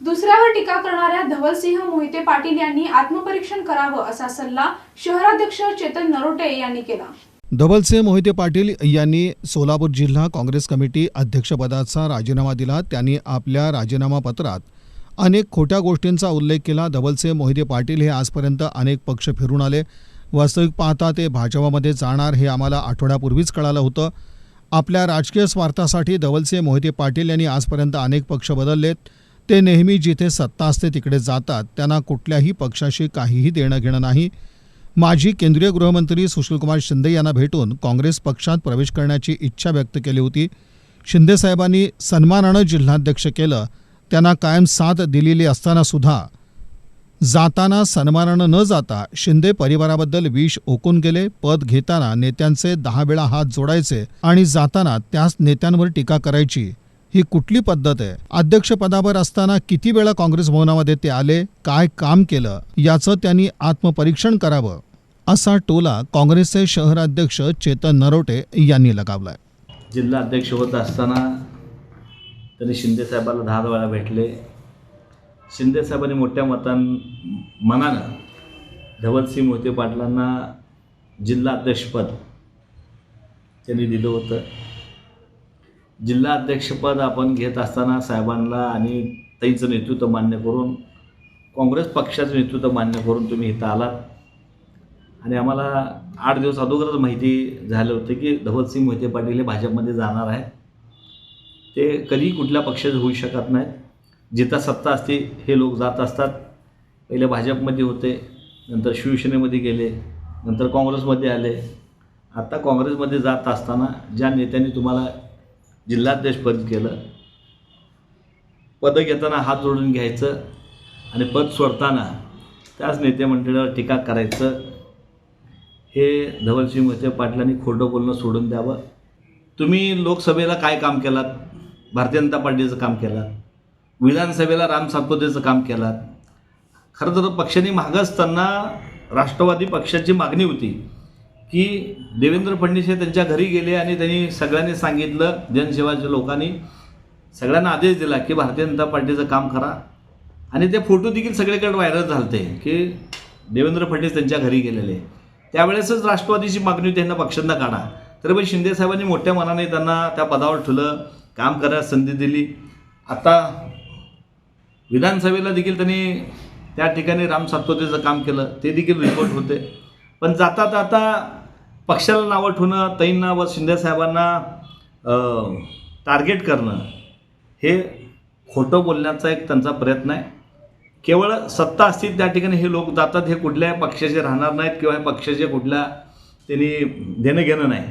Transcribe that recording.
दुसऱ्यावर टीका करणाऱ्या धवलसिंह मोहिते पाटील यांनी आत्मपरीक्षण करावं असा सल्ला शहराध्यक्ष चेतन नरोटे यांनी केला. धवलसिंह मोहिते पाटील यांनी सोलापूर जिल्हा काँग्रेस कमिटी अध्यक्षपदाचा राजीनामा दिला. त्यांनी आपल्या राजीनामा पत्रात अनेक खोट्या गोष्टींचा उल्लेख केला. धवलसिंह मोहिते पाटील हे आजपर्यंत अनेक पक्ष फिरून आले. वास्तविक पाहता ते भाजपामध्ये जाणार हे आम्हाला आठवड्यापूर्वीच कळालं होतं. आपल्या राजकीय स्वार्थासाठी धवलसिंह मोहिते पाटील यांनी आजपर्यंत अनेक पक्ष बदललेत. ते नेहमी जिथे सत्ता असते तिकडे जातात. त्यांना कुठल्याही पक्षाशी काहीही देणं घेणं नाही. माजी केंद्रीय गृहमंत्री सुशीलकुमार शिंदे यांना भेटून काँग्रेस पक्षात प्रवेश करण्याची इच्छा व्यक्त केली होती. शिंदेसाहेबांनी सन्मानानं जिल्हाध्यक्ष केलं. त्यांना कायम साथ दिलेली असताना सुद्धा जाताना सन्मानानं न जाता शिंदे परिवाराबद्दल विष ओकून गेले. पद घेताना नेत्यांचे दहा वेळा हात जोडायचे आणि जाताना त्याच नेत्यांवर टीका करायची. ही कुठली पद्धत आहे? अध्यक्षपदावर असताना किती वेळा काँग्रेस भवनामध्ये ते आले? काय काम केलं? याचं त्यांनी आत्मपरीक्षण करावं असा टोला काँग्रेसचे शहराध्यक्ष चेतन नरोटे यांनी लगावलाय. जिल्हा अध्यक्ष होत असताना त्यांनी शिंदेसाहेबाला दहा वेळा भेटले. शिंदेसाहेबांनी मोठ्या मतां मनानं धवलसिंह मोहिते पाटलांना जिल्हा अध्यक्षपद त्यांनी दिलं होतं. जिल्हा अध्यक्षपद आपण घेत असताना साहेबांना आणि ताईचं नेतृत्व मान्य करून काँग्रेस पक्षाचं नेतृत्व मान्य करून तुम्ही इथं आलात. आणि आम्हाला आठ दिवस अगोदरच माहिती झालं होतं की धवलसिंग मोहिते पाटील हे भाजपमध्ये जाणार आहेत. ते कधी कुठल्या पक्षाचं होऊ शकत नाहीत. जिथं सत्ता असते हे लोक जात असतात. पहिले भाजपमध्ये होते नंतर शिवसेनेमध्ये गेले नंतर काँग्रेसमध्ये आले. आता काँग्रेसमध्ये जात असताना ज्या नेत्यांनी तुम्हाला जिल्हाध्यक्षपद केलं. पदं घेताना हात जोडून घ्यायचं आणि पद सोडताना त्याच नेतेमंडळावर टीका करायचं. हे धवलसिंह मोहिते पाटलांनी खोटं बोलणं सोडून द्यावं. तुम्ही लोकसभेला काय काम केलात? भारतीय जनता पार्टीचं काम केलात. विधानसभेला राम सातपुतेचं काम केलात. खरं तर पक्षाने मागं असताना राष्ट्रवादी पक्षाची मागणी होती. की देवेंद्र फडणवीस हे त्यांच्या घरी गेले आणि त्यांनी सगळ्यांनी सांगितलं जनसेवाच्या लोकांनी सगळ्यांना आदेश दिला की भारतीय जनता पार्टीचं काम करा. आणि ते फोटो देखील सगळीकडे व्हायरल झालते की देवेंद्र फडणवीस त्यांच्या घरी गेलेले. त्यावेळेसच राष्ट्रवादीची मागणी त्यांना पक्षांना काढा. तर पण शिंदेसाहेबांनी मोठ्या मनाने त्यांना त्या पदावर ठेवलं काम करायला संधी दिली. आता विधानसभेला देखील त्यांनी त्या ठिकाणी राम सातपुतेचं काम केलं ते देखील रिपोर्ट होते. पण जाता जाता पक्षाला नावं ठेवणं तैंना व शिंदेसाहेबांना टार्गेट करणं हे खोटं बोलण्याचा एक त्यांचा प्रयत्न आहे. केवळ सत्ता असतील त्या ठिकाणी हे लोक जातात हे कुठल्याही पक्षाचे राहणार नाहीत किंवा हे पक्षाचे कुठल्या त्यांनी देणं घेणं नाही.